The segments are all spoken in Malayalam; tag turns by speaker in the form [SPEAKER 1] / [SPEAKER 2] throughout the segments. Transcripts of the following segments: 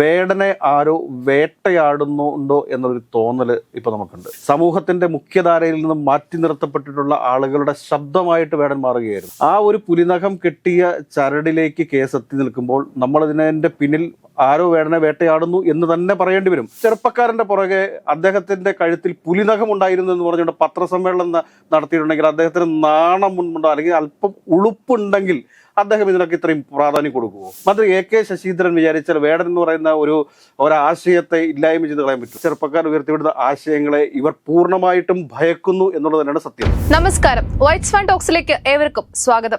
[SPEAKER 1] വേടനെ ആരോ വേട്ടയാടുന്നുണ്ടോ എന്നൊരു തോന്നൽ ഇപ്പൊ നമുക്കുണ്ട്. സമൂഹത്തിന്റെ മുഖ്യധാരയിൽ നിന്നും മാറ്റി നിർത്തപ്പെട്ടിട്ടുള്ള ആളുകളുടെ ശബ്ദമായിട്ട് വേടൻ മാറുകയായിരുന്നു. ആ ഒരു പുലിനഖം കെട്ടിയ ചരടിലേക്ക് കേസ് എത്തി നിൽക്കുമ്പോൾ നമ്മളതിനെ പിന്നിൽ ആരോ വേടനെ വേട്ടയാടുന്നു എന്ന് തന്നെ പറയേണ്ടി വരും. ചെറുപ്പക്കാരന്റെ പുറകെ അദ്ദേഹത്തിന്റെ കഴുത്തിൽ പുലിനഖം ഉണ്ടായിരുന്നു എന്ന് പറഞ്ഞുകൊണ്ട് പത്രസമ്മേളനം നടത്തിയിട്ടുണ്ടെങ്കിൽ അദ്ദേഹത്തിന് നാണം മുൻപുണ്ടോ അല്ലെങ്കിൽ അല്പം ഉളുപ്പുണ്ടെങ്കിൽ അദ്ദേഹം ഇതിനൊക്കെ ഇത്രയും പ്രാധാന്യം കൊടുക്കുമോ മന്ത്രി എ കെ ശശീന്ദ്രൻ വിചാരിച്ചാൽ വേടൻ എന്ന് പറയുന്ന ഒരു ഒരാശയത്തെ ഇല്ലായ്മ ചെയ്ത് കളയാൻ പറ്റും. ചെറുപ്പക്കാർ ഉയർത്തിവിടുന്ന ആശയങ്ങളെ ഇവർ പൂർണമായിട്ടും ഭയക്കുന്നു എന്നുള്ളത് തന്നെയാണ് സത്യം.
[SPEAKER 2] നമസ്കാരം. വൈറ്റ്സ് ടോക്സിലേക്ക് ഏവർക്കും സ്വാഗതം.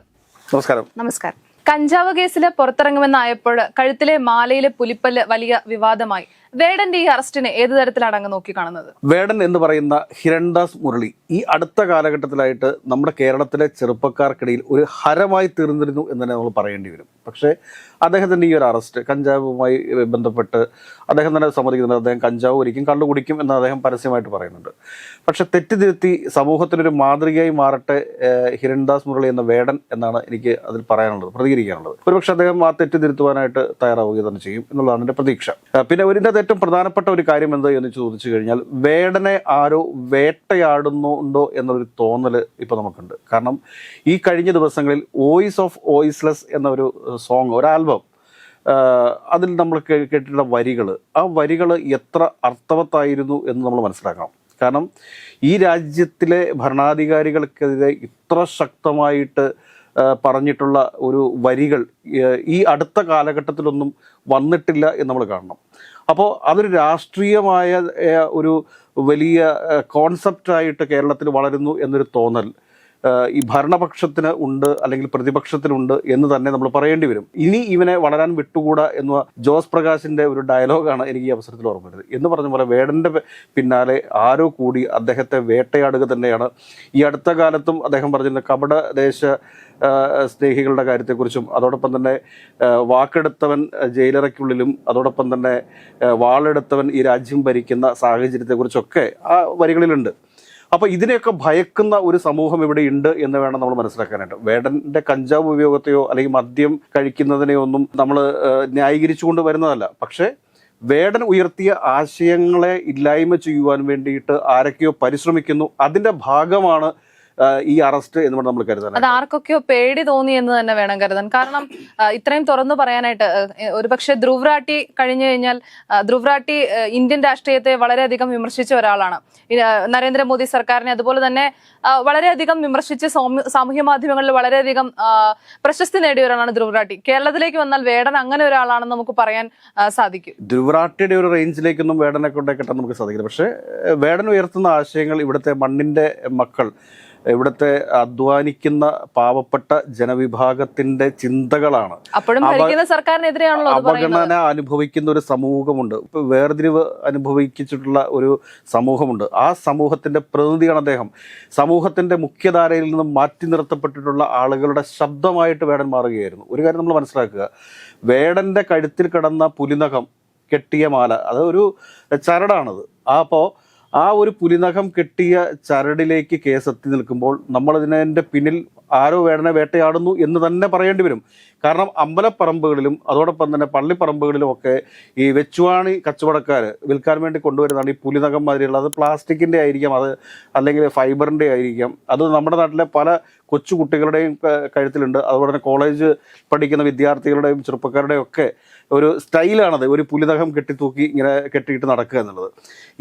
[SPEAKER 1] നമസ്കാരം.
[SPEAKER 2] നമസ്കാരം. കഞ്ചാവ് കേസിൽ പുറത്തിറങ്ങുമെന്നായപ്പോൾ കഴുത്തിലെ മാലയിലെ പുലിപ്പല്ല് വലിയ വിവാദമായി. വേടന്റെ ഈ അറസ്റ്റിനെ ഏത് തരത്തിലാണ് അങ്ങ് നോക്കി കാണുന്നത്
[SPEAKER 1] വേടൻ എന്ന് പറയുന്ന ഹിരൺദാസ് മുരളി ഈ അടുത്ത കാലഘട്ടത്തിലായിട്ട് നമ്മുടെ കേരളത്തിലെ ചെറുപ്പക്കാർക്കിടയിൽ ഒരു ഹരമായി തീർന്നിരുന്നു എന്ന് തന്നെ നമ്മൾ പറയേണ്ടി വരും. പക്ഷേ അദ്ദേഹത്തിന്റെ ഈ ഒരു അറസ്റ്റ് കഞ്ചാവുമായി ബന്ധപ്പെട്ട് അദ്ദേഹം തന്നെ സമ്മതിക്കുന്നുണ്ട്. അദ്ദേഹം കഞ്ചാവ് ഒരിക്കും കള്ളു കുടിക്കും എന്ന് അദ്ദേഹം പരസ്യമായിട്ട് പറയുന്നുണ്ട്. പക്ഷെ തെറ്റിതിരുത്തി സമൂഹത്തിനൊരു മാതൃകയായി മാറട്ടെ ഹിരൺദാസ് മുരളി എന്ന വേടൻ എന്നാണ് എനിക്ക് അതിൽ പറയാനുള്ളത് പ്രതികരിക്കാനുള്ളത്. ഒരുപക്ഷെ അദ്ദേഹം ആ തെറ്റിതിരുത്തുവാനായിട്ട് തയ്യാറാവുക തന്നെ ചെയ്യും എന്നുള്ളതാണ് എന്റെ പ്രതീക്ഷ. പിന്നെ പിന്നെ ഏറ്റവും പ്രധാനപ്പെട്ട ഒരു കാര്യം എന്ത് എന്ന് ചോദിച്ചു കഴിഞ്ഞാൽ വേടനെ ആരോ വേട്ടയാടുന്നുണ്ടോ എന്നൊരു തോന്നൽ ഇപ്പോൾ നമുക്കുണ്ട്. കാരണം ഈ കഴിഞ്ഞ ദിവസങ്ങളിൽ വോയിസ് ഓഫ് വോയിസ്ലെസ് എന്നൊരു സോങ് ഒരു ആൽബം അതിൽ നമ്മൾ കേട്ടിട്ടുള്ള വരികൾ ആ വരികൾ എത്ര അർത്ഥവത്തായിരുന്നു എന്ന് നമ്മൾ മനസ്സിലാക്കണം. കാരണം ഈ രാജ്യത്തിലെ ഭരണാധികാരികൾക്കെതിരെ ഇത്ര ശക്തമായിട്ട് പറഞ്ഞിട്ടുള്ള ഒരു വരികൾ ഈ അടുത്ത കാലഘട്ടത്തിലൊന്നും വന്നിട്ടില്ല എന്ന് നമ്മൾ കാണണം. അപ്പോൾ അതൊരു രാഷ്ട്രീയമായ ഒരു വലിയ കോൺസെപ്റ്റായിട്ട് കേരളത്തിൽ വളരുന്നു എന്നൊരു തോന്നൽ. ഈ ഭരണപക്ഷത്തിന് ഉണ്ട് അല്ലെങ്കിൽ പ്രതിപക്ഷത്തിനുണ്ട് എന്ന് തന്നെ നമ്മൾ പറയേണ്ടി വരും. ഇനി ഇവനെ വളരാൻ വിട്ടുകൂടാ എന്ന ജോസ് പ്രകാശിന്റെ ഒരു ഡയലോഗാണ് എനിക്ക് ഈ അവസരത്തിൽ ഓർമ്മ വരുന്നത്. എന്ന് പറഞ്ഞ പോലെ വേടന്റെ പിന്നാലെ ആരോ കൂടി അദ്ദേഹത്തെ വേട്ടയാടുക തന്നെയാണ്. ഈ അടുത്ത കാലത്തും അദ്ദേഹം പറഞ്ഞിരുന്ന കപട ദേശ സ്നേഹികളുടെ കാര്യത്തെക്കുറിച്ചും അതോടൊപ്പം തന്നെ വാക്കെടുത്തവൻ ജയിലറയ്ക്കുള്ളിലും അതോടൊപ്പം തന്നെ വാളെടുത്തവൻ ഈ രാജ്യം ഭരിക്കുന്ന സാഹചര്യത്തെക്കുറിച്ചൊക്കെ ആ വരികളിലുണ്ട്. അപ്പോൾ ഇതിനെയൊക്കെ ഭയക്കുന്ന ഒരു സമൂഹം ഇവിടെ ഉണ്ട് എന്ന് വേണം നമ്മൾ മനസ്സിലാക്കാനായിട്ട്. വേടന്റെ കഞ്ചാവ് ഉപയോഗത്തെയോ അല്ലെങ്കിൽ മദ്യം കഴിക്കുന്നതിനെയോ ഒന്നും നമ്മൾ ന്യായീകരിച്ചുകൊണ്ട് വരുന്നതല്ല. പക്ഷേ വേടൻ ഉയർത്തിയ ആശയങ്ങളെ ഇല്ലായ്മ ചെയ്യുവാൻ വേണ്ടിയിട്ട് ആരൊക്കെയോ പരിശ്രമിക്കുന്നു. അതിന്റെ ഭാഗമാണ് ഈ അറസ്റ്റ് എന്ന് നമ്മൾ കരുതാൻ
[SPEAKER 2] അത് ആർക്കൊക്കെയോ പേടി തോന്നി എന്ന് തന്നെ വേണം കരുതാൻ. കാരണം ഇത്രയും തുറന്നു പറയാനായിട്ട് ഒരുപക്ഷെ ധ്രുവ് റാട്ടി കഴിഞ്ഞു കഴിഞ്ഞാൽ ധ്രുവ്രാട്ടി ധ്രുവ് റാട്ടി ആ, ഇന്ത്യൻ രാഷ്ട്രീയത്തെ വളരെയധികം വിമർശിച്ച ഒരാളാണ്. നരേന്ദ്രമോദി സർക്കാരിനെ അതുപോലെ തന്നെ വളരെയധികം വിമർശിച്ച് സാമൂഹ്യ മാധ്യമങ്ങളിൽ വളരെയധികം പ്രശസ്തി നേടിയ ഒരാളാണ് ധ്രുവ് റാട്ടി കേരളത്തിലേക്ക് വന്നാൽ വേടൻ അങ്ങനെ ഒരാളാണെന്ന് നമുക്ക് പറയാൻ സാധിക്കും.
[SPEAKER 1] ധ്രുവ്രാട്ടിയുടെ ഒരു റേഞ്ചിലേക്കൊന്നും വേടനെ കൊണ്ടേ കിട്ടാൻ നമുക്ക് സാധിക്കില്ല. പക്ഷേ വേടൻ ഉയർത്തുന്ന ആശയങ്ങൾ ഇവിടുത്തെ മണ്ണിന്റെ മക്കൾ ഇവിടുത്തെ അധ്വാനിക്കുന്ന പാവപ്പെട്ട ജനവിഭാഗത്തിന്റെ ചിന്തകളാണ്. അവഗണന അനുഭവിക്കുന്ന ഒരു സമൂഹമുണ്ട്. ഇപ്പൊ വേർതിരിവ് അനുഭവിച്ചിട്ടുള്ള ഒരു സമൂഹമുണ്ട്. ആ സമൂഹത്തിന്റെ പ്രതിനിധിയാണ് അദ്ദേഹം. സമൂഹത്തിന്റെ മുഖ്യധാരയിൽ നിന്നും മാറ്റി നിർത്തപ്പെട്ടിട്ടുള്ള ആളുകളുടെ ശബ്ദമായിട്ട് വേടൻ മാറുകയായിരുന്നു. ഒരു കാര്യം നമ്മൾ മനസ്സിലാക്കുക. വേടന്റെ കഴുത്തിൽ കിടന്ന പുലിനഖം കെട്ടിയ മാല അതൊരു ഒരു ചരടാണത്. ആ അപ്പോൾ ആ ഒരു പുലിനഖം കെട്ടിയ ചരടിലേക്ക് കേസ് എത്തി നിൽക്കുമ്പോൾ നമ്മളതിനെ പിന്നിൽ ആരോ വേടനെ വേട്ടയാടുന്നു എന്ന് തന്നെ പറയേണ്ടി വരും. കാരണം അമ്പലപ്പറമ്പുകളിലും അതോടൊപ്പം തന്നെ പള്ളിപ്പറമ്പുകളിലും ഒക്കെ ഈ വെച്ചുവാണി കച്ചവടക്കാർ വിൽക്കാൻ വേണ്ടി കൊണ്ടുവരുന്നതാണ് ഈ പുലിനകം മാതിരിയുള്ള. അത് പ്ലാസ്റ്റിക്കിന്റെ ആയിരിക്കാം അത് അല്ലെങ്കിൽ ഫൈബറിന്റെ ആയിരിക്കാം. അത് നമ്മുടെ നാട്ടിലെ പല കൊച്ചു കുട്ടികളുടെയും കഴുത്തിലുണ്ട്. അതുപോലെ തന്നെ കോളേജ് പഠിക്കുന്ന വിദ്യാർത്ഥികളുടെയും ചെറുപ്പക്കാരുടെയും ഒക്കെ ഒരു സ്റ്റൈലാണത് ഒരു പുലിനകം കെട്ടിത്തൂക്കി ഇങ്ങനെ കെട്ടിയിട്ട് നടക്കുക എന്നുള്ളത്.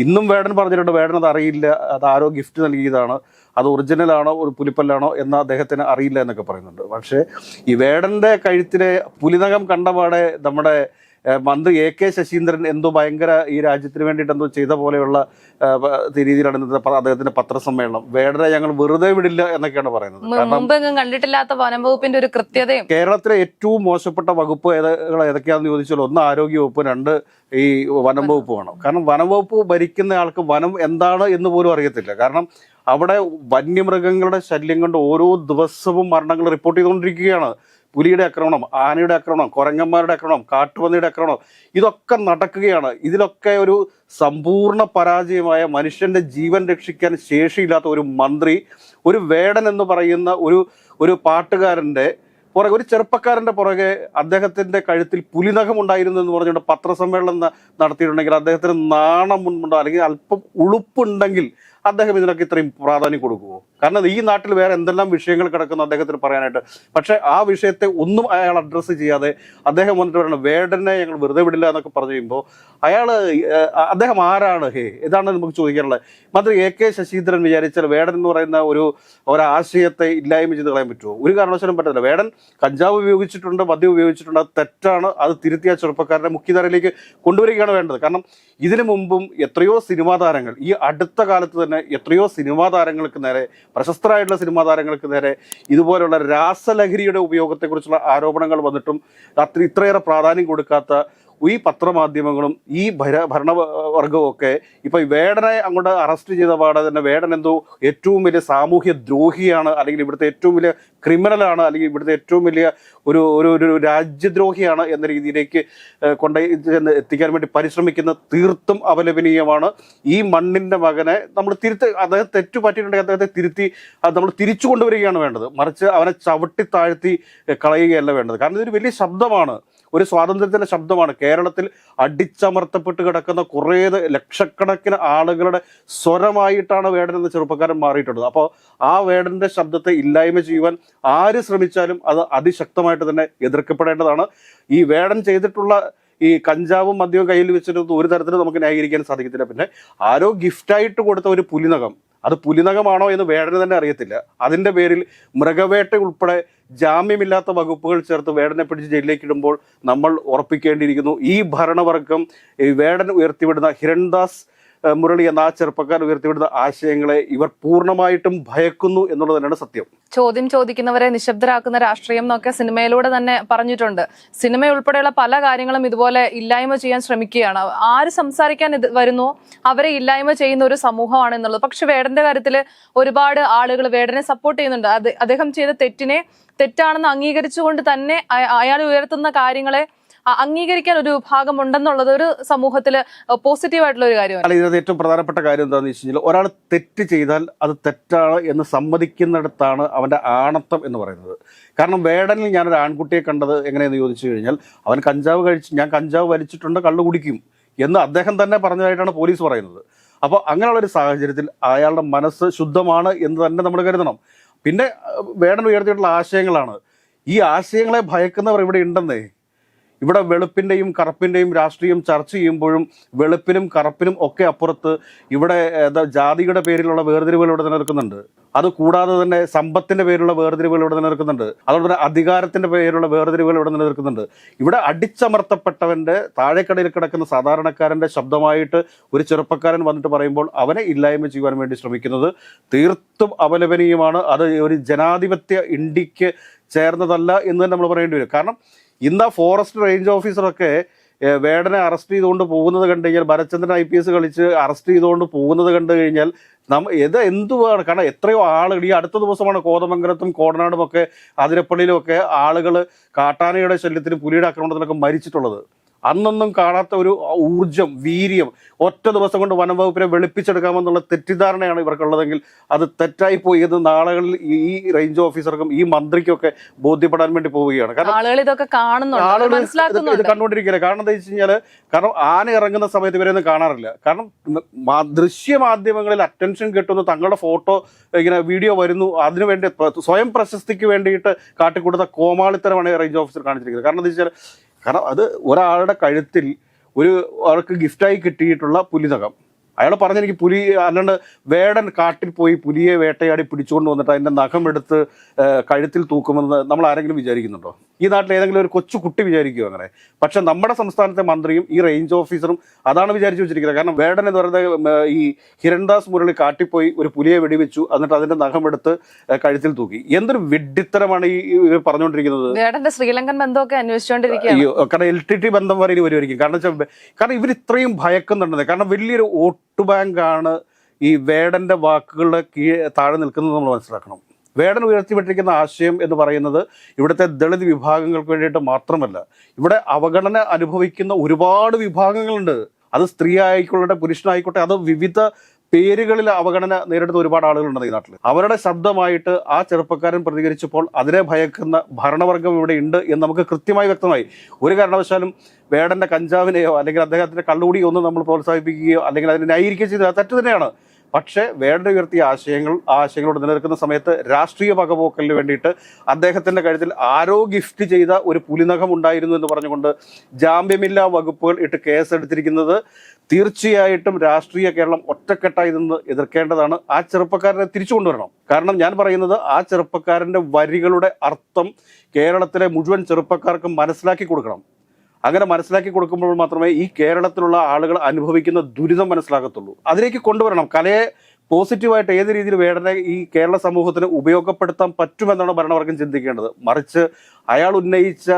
[SPEAKER 1] ഇന്നും വേടൻ പറഞ്ഞിട്ടുണ്ട് വേടൻ അത് അറിയില്ല അത് ആരോ ഗിഫ്റ്റ് നൽകിയതാണ്. അത് ഒറിജിനലാണോ ഒരു പുലിപ്പല്ലാണോ എന്ന് അദ്ദേഹത്തിന് അറിയില്ല എന്നൊക്കെ പറയുന്നുണ്ട്. പക്ഷേ ഈ വേടന്റെ കഴുത്തിലെ പുലിനകം കണ്ടപാടെ നമ്മുടെ മന്ത്രി എ കെ ശശീന്ദ്രൻ എന്തോ ഭയങ്കര ഈ രാജ്യത്തിന് വേണ്ടിയിട്ട് എന്തോ ചെയ്ത പോലെയുള്ള രീതിയിലാണ് ഇന്നത്തെ അദ്ദേഹത്തിന്റെ പത്രസമ്മേളനം. വേടനെ ഞങ്ങൾ വെറുതെ വിടില്ല എന്നൊക്കെയാണ് പറയുന്നത്.
[SPEAKER 2] കണ്ടിട്ടില്ലാത്ത വനംവകുപ്പിന്റെ ഒരു കൃത്യതയും.
[SPEAKER 1] കേരളത്തിലെ ഏറ്റവും മോശപ്പെട്ട വകുപ്പ് ഏതൊക്കെ ഏതൊക്കെയാണെന്ന് ചോദിച്ചാൽ ഒന്ന് ആരോഗ്യ വകുപ്പ് രണ്ട് ഈ വനം. വകുപ്പ് വേണം. കാരണം വനം വകുപ്പ് ഭരിക്കുന്ന ആൾക്ക് വനം എന്താണ് എന്ന് പോലും അറിയത്തില്ല. കാരണം അവിടെ വന്യമൃഗങ്ങളുടെ ശല്യം കൊണ്ട് ഓരോ ദിവസവും മരണങ്ങൾ റിപ്പോർട്ട് ചെയ്തുകൊണ്ടിരിക്കുകയാണ്. പുലിയുടെ ആക്രമണം ആനയുടെ ആക്രമണം കുരങ്ങന്മാരുടെ ആക്രമണം കാട്ടുപന്നിയുടെ ആക്രമണം ഇതൊക്കെ നടക്കുകയാണ്. ഇതിലൊക്കെ ഒരു സമ്പൂർണ പരാജയമായ മനുഷ്യന്റെ ജീവൻ രക്ഷിക്കാൻ ശേഷിയില്ലാത്ത ഒരു മന്ത്രി ഒരു വേടൻ എന്ന് പറയുന്ന ഒരു ഒരു പാട്ടുകാരന്റെ പുറകെ ഒരു ചെറുപ്പക്കാരന്റെ പുറകെ അദ്ദേഹത്തിന്റെ കഴുത്തിൽ പുലിനഖം ഉണ്ടായിരുന്നു എന്ന് പറഞ്ഞുകൊണ്ട് പത്രസമ്മേളനം നടത്തിയിട്ടുണ്ടെങ്കിൽ അദ്ദേഹത്തിന് നാണം മുൻപുണ്ടോ? അല്ലെങ്കിൽ അല്പം ഉളുപ്പുണ്ടെങ്കിൽ അദ്ദേഹം ഇതിനൊക്കെ ഇത്രയും പ്രാധാന്യം കൊടുക്കുമോ കാരണം ഈ നാട്ടിൽ വേറെ എന്തെല്ലാം വിഷയങ്ങൾ കിടക്കുന്നു അദ്ദേഹത്തിന് പറയാനായിട്ട്. പക്ഷെ ആ വിഷയത്തെ ഒന്നും അയാൾ അഡ്രസ്സ് ചെയ്യാതെ അദ്ദേഹം വന്നിട്ട് പറയണം വേടനെ ഞങ്ങൾ വെറുതെ വിടില്ല എന്നൊക്കെ പറഞ്ഞു കഴിയുമ്പോൾ അയാൾ അദ്ദേഹം ആരാണ്? ഹേ ഇതാണ് നമുക്ക് ചോദിക്കാനുള്ളത്. മന്ത്രി എ കെ ശശീന്ദ്രൻ വിചാരിച്ചാൽ വേടൻ എന്ന് പറയുന്ന ഒരു ഒരാശയത്തെ ഇല്ലായ്മ ചെയ്ത് കളയാൻ പറ്റുമോ? ഒരു കാരണവശാലും പറ്റത്തില്ല. വേടൻ കഞ്ചാവ് ഉപയോഗിച്ചിട്ടുണ്ട് മദ്യം ഉപയോഗിച്ചിട്ടുണ്ട് അത് തെറ്റാണ് അത് തിരുത്തിയ ചെറുപ്പക്കാരനെ മുഖ്യധാരയിലേക്ക് കൊണ്ടുവരികയാണ് വേണ്ടത്. കാരണം ഇതിനു മുമ്പും എത്രയോ സിനിമാ താരങ്ങൾ ഈ അടുത്ത കാലത്ത് തന്നെ എത്രയോ സിനിമാ താരങ്ങൾക്ക് നേരെ പ്രശസ്തരായിട്ടുള്ള സിനിമാ താരങ്ങൾക്ക് നേരെ ഇതുപോലുള്ള രാസലഹരിയുടെ ഉപയോഗത്തെക്കുറിച്ചുള്ള ആരോപണങ്ങൾ വന്നിട്ടും അത്ര ഇത്രയേറെ പ്രാധാന്യം കൊടുക്കാത്ത ഈ പത്രമാധ്യമങ്ങളും ഈ ഭര ഭരണവർഗവും ഒക്കെ ഇപ്പൊ വേടനെ അങ്ങോട്ട് അറസ്റ്റ് ചെയ്ത പാടെ തന്നെ വേടൻ എന്തോ ഏറ്റവും വലിയ സാമൂഹ്യ ദ്രോഹിയാണ് അല്ലെങ്കിൽ ഇവിടുത്തെ ഏറ്റവും വലിയ ക്രിമിനലാണ് അല്ലെങ്കിൽ ഇവിടുത്തെ ഏറ്റവും വലിയ ഒരു ഒരു ഒരു രാജ്യദ്രോഹിയാണ് എന്ന രീതിയിലേക്ക് കൊണ്ട എത്തിക്കാൻ വേണ്ടി പരിശ്രമിക്കുന്ന തീർത്തും അപലപനീയമാണ്. ഈ മണ്ണിന്റെ മകനെ നമ്മൾ തിരുത്തി അദ്ദേഹം തെറ്റു പറ്റിയിട്ടുണ്ടെങ്കിൽ അദ്ദേഹത്തെ തിരുത്തി നമ്മൾ തിരിച്ചു കൊണ്ടുവരികയാണ് വേണ്ടത്. മറിച്ച് അവനെ ചവിട്ടി താഴ്ത്തി കളയുകയല്ല വേണ്ടത്. കാരണം ഇതൊരു വലിയ ശബ്ദമാണ്. ഒരു സ്വാതന്ത്ര്യത്തിന്റെ ശബ്ദമാണ്. കേരളത്തിൽ അടിച്ചമർത്തപ്പെട്ട് കിടക്കുന്ന കുറേ ലക്ഷക്കണക്കിന് ആളുകളുടെ സ്വരമായിട്ടാണ് വേടൻ എന്ന ചെറുപ്പക്കാരൻ മാറിയിട്ടുള്ളത്. അപ്പോൾ ആ വേടന്റെ ശബ്ദത്തെ ഇല്ലായ്മ ചെയ്യുവാൻ ആര് ശ്രമിച്ചാലും അത് അതിശക്തമായിട്ട് തന്നെ എതിർക്കപ്പെടേണ്ടതാണ്. ഈ വേടൻ ചെയ്തിട്ടുള്ള ഈ കഞ്ചാവും മദ്യവും കയ്യിൽ വെച്ചിട്ട് ഒരു തരത്തിലും നമുക്ക് ന്യായീകരിക്കാൻ സാധിക്കത്തില്ല. പിന്നെ ആരോ ഗിഫ്റ്റായിട്ട് കൊടുത്ത ഒരു പുലിനകം അത് പുലിനകമാണോ എന്ന് വേടന് തന്നെ അറിയത്തില്ല. അതിന്റെ പേരിൽ മൃഗവേട്ട ഉൾപ്പെടെ ജാമ്യമില്ലാത്ത വകുപ്പുകൾ ചേർത്ത് വേടനെ പിടിച്ച് ജയിലിലേക്ക് ഇടുമ്പോൾ നമ്മൾ ഉറപ്പിക്കേണ്ടിയിരിക്കുന്നു. ഈ ഭരണവർഗം വേടൻ ഉയർത്തിവിടുന്ന ഹിരൺദാസ് മുരളി എന്ന ആ ചെറുപ്പക്കാർ ഉയർത്തിവിടുന്ന ആശയങ്ങളെ ഇവർ പൂർണമായിട്ടും ഭയക്കുന്നു എന്നുള്ളത് തന്നെയാണ് സത്യം.
[SPEAKER 2] ചോദ്യം ചോദിക്കുന്നവരെ നിശബ്ദരാക്കുന്ന രാഷ്ട്രീയം എന്നൊക്കെ സിനിമയിലൂടെ തന്നെ പറഞ്ഞിട്ടുണ്ട്. സിനിമ ഉൾപ്പെടെയുള്ള പല കാര്യങ്ങളും ഇതുപോലെ ഇല്ലായ്മ ചെയ്യാൻ ശ്രമിക്കുകയാണ്. ആര് സംസാരിക്കാൻ ഇത് വരുന്നു? അവരെ ഇല്ലായ്മ ചെയ്യുന്ന ഒരു സമൂഹമാണ് എന്നുള്ളത്. പക്ഷെ വേടന്റെ കാര്യത്തിൽ ഒരുപാട് ആളുകൾ വേടനെ സപ്പോർട്ട് ചെയ്യുന്നുണ്ട്. അദ്ദേഹം ചെയ്ത തെറ്റിനെ തെറ്റാണെന്ന് അംഗീകരിച്ചുകൊണ്ട് തന്നെ അയാൾ ഉയർത്തുന്ന കാര്യങ്ങളെ അംഗീകരിക്കാൻ ഒരു വിഭാഗം ഉണ്ടെന്നുള്ളത് ഒരു സമൂഹത്തിൽ പോസിറ്റീവ് ആയിട്ടുള്ള ഒരു കാര്യമാണ്.
[SPEAKER 1] ഇതിനകത്ത് ഏറ്റവും പ്രധാനപ്പെട്ട കാര്യം എന്താണെന്ന് വെച്ച് കഴിഞ്ഞാൽ ഒരാൾ തെറ്റ് ചെയ്താൽ അത് തെറ്റാണ് എന്ന് സമ്മതിക്കുന്നിടത്താണ് അവന്റെ ആണത്വം എന്ന് പറയുന്നത്. കാരണം വേടനിൽ ഞാനൊരു ആൺകുട്ടിയെ കണ്ടത് എങ്ങനെയെന്ന് ചോദിച്ചു കഴിഞ്ഞാൽ അവൻ കഞ്ചാവ് കഴിച്ച് ഞാൻ കഞ്ചാവ് വലിച്ചിട്ടുണ്ട് കള്ളു കുടിക്കും എന്ന് അദ്ദേഹം തന്നെ പറഞ്ഞതായിട്ടാണ് പോലീസ് പറയുന്നത്. അപ്പോൾ അങ്ങനെയുള്ള ഒരു സാഹചര്യത്തിൽ അയാളുടെ മനസ്സ് ശുദ്ധമാണ് എന്ന് തന്നെ നമ്മൾ കരുതണം. പിന്നെ വേടൻ ഉയർത്തിയിട്ടുള്ള ആശയങ്ങളാണ്. ഈ ആശയങ്ങളെ ഭയക്കുന്നവർ ഇവിടെ ഉണ്ടെന്നേ ഇവിടെ വെളുപ്പിന്റെയും കറുപ്പിന്റെയും രാഷ്ട്രീയം ചർച്ച ചെയ്യുമ്പോഴും വെളുപ്പിനും കറുപ്പിനും ഒക്കെ അപ്പുറത്ത് ഇവിടെ ജാതിയുടെ പേരിലുള്ള വേർതിരിവുകൾ ഇവിടെ നിലനിൽക്കുന്നുണ്ട്. അത് കൂടാതെ തന്നെ സമ്പത്തിന്റെ പേരിലുള്ള വേർതിരിവുകൾ ഇവിടെ നിലനിൽക്കുന്നുണ്ട്. അതുപോലെ തന്നെ അധികാരത്തിന്റെ പേരിലുള്ള വേർതിരിവുകൾ ഇവിടെ നിലനിൽക്കുന്നുണ്ട്. ഇവിടെ അടിച്ചമർത്തപ്പെട്ടവന്റെ താഴെക്കടയിൽ കിടക്കുന്ന സാധാരണക്കാരന്റെ ശബ്ദമായിട്ട് ഒരു ചെറുപ്പക്കാരൻ വന്നിട്ട് പറയുമ്പോൾ അവനെ ഇല്ലായ്മ ചെയ്യുവാൻ വേണ്ടി ശ്രമിക്കുന്നത് തീർത്തും അപലപനീയമാണ്. അത് ഒരു ജനാധിപത്യ ഇന്ത്യയ്ക്ക് ചേർന്നതല്ല എന്ന് തന്നെ നമ്മൾ പറയേണ്ടി വരും. കാരണം ഇന്ന് ആ ഫോറസ്റ്റ് റേഞ്ച് ഓഫീസറൊക്കെ വേടനെ അറസ്റ്റ് ചെയ്തുകൊണ്ട് പോകുന്നത് കണ്ടു കഴിഞ്ഞാൽ ഭരചന്ദ്രൻ ഐ പി എസ് കളിച്ച് അറസ്റ്റ് ചെയ്തുകൊണ്ട് പോകുന്നത് കണ്ടു കഴിഞ്ഞാൽ നമ്മ ഇത് എന്തുവാണ്? കാരണം എത്രയോ ആളുകൾ ഈ അടുത്ത ദിവസമാണ് കോതമംഗലത്തും കോടനാടും ഒക്കെ അതിരപ്പള്ളിയിലും ഒക്കെ ആളുകൾ കാട്ടാനയുടെ ശല്യത്തിന് പുലിയുടെ ആക്രമണത്തിലൊക്കെ മരിച്ചിട്ടുള്ളത്. അന്നൊന്നും കാണാത്ത ഒരു ഊർജം വീര്യം ഒറ്റ ദിവസം കൊണ്ട് വനം വകുപ്പിനെ വെളുപ്പിച്ചെടുക്കാമെന്നുള്ള തെറ്റിദ്ധാരണയാണ് ഇവർക്കുള്ളതെങ്കിൽ അത് തെറ്റായി പോയി എന്ന് നാളുകളിൽ ഈ റേഞ്ച് ഓഫീസർക്കും ഈ മന്ത്രിക്കൊക്കെ ബോധ്യപ്പെടാൻ വേണ്ടി പോവുകയാണ്. കാരണം
[SPEAKER 2] ആളുകൾ ഇതൊക്കെ കാണുന്നുണ്ട്
[SPEAKER 1] ഇത് ഇത് കണ്ടുകൊണ്ടിരിക്കില്ല കാരണം എന്താ വെച്ച് കഴിഞ്ഞാൽ കാരണം ആന ഇറങ്ങുന്ന സമയത്ത് ഇവരൊന്നും കാണാറില്ല. കാരണം ദൃശ്യ മാധ്യമങ്ങളിൽ അറ്റൻഷൻ കിട്ടുന്നു തങ്ങളുടെ ഫോട്ടോ ഇങ്ങനെ വീഡിയോ വരുന്നു അതിനുവേണ്ടി വേണ്ടി സ്വയം പ്രശസ്തിക്ക് വേണ്ടിയിട്ട് കാട്ടിക്കൂടുന്ന കോമാളിത്തരമാണ് റേഞ്ച് ഓഫീസർ കാണിച്ചിരിക്കുന്നത്. കാരണം എന്താ വെച്ചാൽ കാരണം അത് ഒരാളുടെ കഴുത്തിൽ ഒരു ആൾക്ക് ഗിഫ്റ്റായി കിട്ടിയിട്ടുള്ള പുലിനകം. അയാൾ പറഞ്ഞെനിക്ക് പുലി അല്ലാണ്ട് വേടൻ കാട്ടിൽ പോയി പുലിയെ വേട്ടയാടി പിടിച്ചുകൊണ്ട് വന്നിട്ട് അതിന്റെ നഖം എടുത്ത് കഴുത്തിൽ തൂക്കുമെന്ന് നമ്മൾ ആരെങ്കിലും വിചാരിക്കുന്നുണ്ടോ? ഈ നാട്ടിൽ ഏതെങ്കിലും ഒരു കൊച്ചു കുട്ടി വിചാരിക്കുമോ അങ്ങനെ? പക്ഷെ നമ്മുടെ സംസ്ഥാനത്തെ മന്ത്രിയും ഈ റേഞ്ച് ഓഫീസറും അതാണ് വിചാരിച്ചു വെച്ചിരിക്കുന്നത്. കാരണം വേടൻ എന്ന് പറയുന്നത് ഈ ഹിരൺദാസ് മുരളി കാട്ടിപ്പോയി ഒരു പുലിയെ വെടിവെച്ചു എന്നിട്ട് അതിന്റെ നഖം എടുത്ത് കഴുത്തിൽ തൂക്കി. എന്തൊരു വിഡ്ഢിത്തരമാണ് ഈ പറഞ്ഞുകൊണ്ടിരിക്കുന്നത്?
[SPEAKER 2] വേടന്റെ ശ്രീലങ്കൻ ബന്ധമൊക്കെ അന്വേഷിച്ചുകൊണ്ടിരിക്കുകയാണ്.
[SPEAKER 1] കാരണം എൽ ടി ടി ബന്ധം വരെ ഇനി വരുമായിരിക്കും കാരണം വെച്ചാൽ കാരണം ഇവർ ഇത്രയും ഭയക്കുന്നുണ്ടെന്ന്. കാരണം വലിയൊരു വോട്ട് ബാങ്കാണ് ഈ വേടന്റെ വാക്കുകളുടെ കീഴ് താഴെ നിൽക്കുന്നത് നമ്മൾ മനസ്സിലാക്കണം. വേടൻ ഉയർത്തിപ്പെട്ടിരിക്കുന്ന ആശയം എന്ന് പറയുന്നത് ഇവിടുത്തെ ദളിത് വിഭാഗങ്ങൾക്ക് വേണ്ടിയിട്ട് മാത്രമല്ല ഇവിടെ അവഗണന അനുഭവിക്കുന്ന ഒരുപാട് വിഭാഗങ്ങളുണ്ട്. അത് സ്ത്രീ ആയിക്കൊള്ളട്ടെ പുരുഷനായിക്കോട്ടെ അത് വിവിധ പേരുകളിൽ അവഗണന നേരിടുന്ന ഒരുപാട് ആളുകളുണ്ട് ഈ നാട്ടിൽ അവരുടെ ശബ്ദമായിട്ട് ആ ചെറുപ്പക്കാരൻ പ്രതികരിച്ചപ്പോൾ അതിനെ ഭയക്കുന്ന ഭരണവർഗം ഇവിടെ ഉണ്ട് എന്ന് നമുക്ക് കൃത്യമായി വ്യക്തമായി. ഒരു കാരണവശാലും വേടന്റെ കഞ്ചാവിനെയോ അല്ലെങ്കിൽ അദ്ദേഹത്തിന്റെ കള്ളുകൂടിയോ ഒന്നും നമ്മൾ പ്രോത്സാഹിപ്പിക്കുകയോ അല്ലെങ്കിൽ അതിനെ ന്യായീകരിക്കുകയോ ചെയ്തത് തെറ്റ് തന്നെയാണ്. പക്ഷേ വേണ്ട ഉയർത്തിയ ആശയങ്ങൾ ആ ആശയങ്ങളോട് നിലനിൽക്കുന്ന സമയത്ത് രാഷ്ട്രീയ പകപോക്കലിന് വേണ്ടിയിട്ട് അദ്ദേഹത്തിന്റെ കഴുത്തിൽ ആരോ ഗിഫ്റ്റ് ചെയ്ത ഒരു പുലിനഖം ഉണ്ടായിരുന്നു എന്ന് പറഞ്ഞുകൊണ്ട് ജാമ്യമില്ലാ വകുപ്പുകൾ ഇട്ട് കേസെടുത്തിരിക്കുന്നത് തീർച്ചയായിട്ടും രാഷ്ട്രീയ കേരളം ഒറ്റക്കെട്ടായി നിന്ന് എതിർക്കേണ്ടതാണ് ആ ചെറുപ്പക്കാരനെ തിരിച്ചു കൊണ്ടുവരണം. കാരണം ഞാൻ പറയുന്നത് ആ ചെറുപ്പക്കാരന്റെ വരികളുടെ അർത്ഥം കേരളത്തിലെ മുഴുവൻ ചെറുപ്പക്കാർക്കും മനസ്സിലാക്കി കൊടുക്കണം. അങ്ങനെ മനസ്സിലാക്കി കൊടുക്കുമ്പോൾ മാത്രമേ ഈ കേരളത്തിലുള്ള ആളുകൾ അനുഭവിക്കുന്ന ദുരിതം മനസ്സിലാകത്തുള്ളൂ. അതിലേക്ക് കൊണ്ടുവരണം. കലയെ പോസിറ്റീവായിട്ട് ഏത് രീതിയിൽ വേടനെ ഈ കേരള സമൂഹത്തിന് ഉപയോഗപ്പെടുത്താൻ പറ്റുമെന്നാണ് ഭരണവർഗം ചിന്തിക്കേണ്ടത്. മറിച്ച് അയാൾ ഉന്നയിച്ച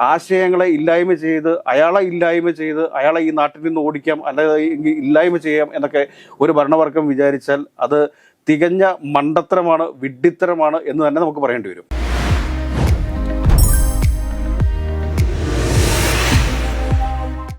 [SPEAKER 1] ആശയങ്ങളെ ഇല്ലായ്മ ചെയ്ത് അയാളെ ഇല്ലായ്മ ചെയ്ത് അയാളെ ഈ നാട്ടിൽ നിന്ന് ഓടിക്കാം അല്ലെങ്കിൽ ഇല്ലായ്മ ചെയ്യാം എന്നൊക്കെ ഒരു ഭരണവർഗം വിചാരിച്ചാൽ അത് തികഞ്ഞ മണ്ടത്തരമാണ് വിഡ്ഢിത്തരമാണ് എന്ന് തന്നെ നമുക്ക് പറയേണ്ടി വരും.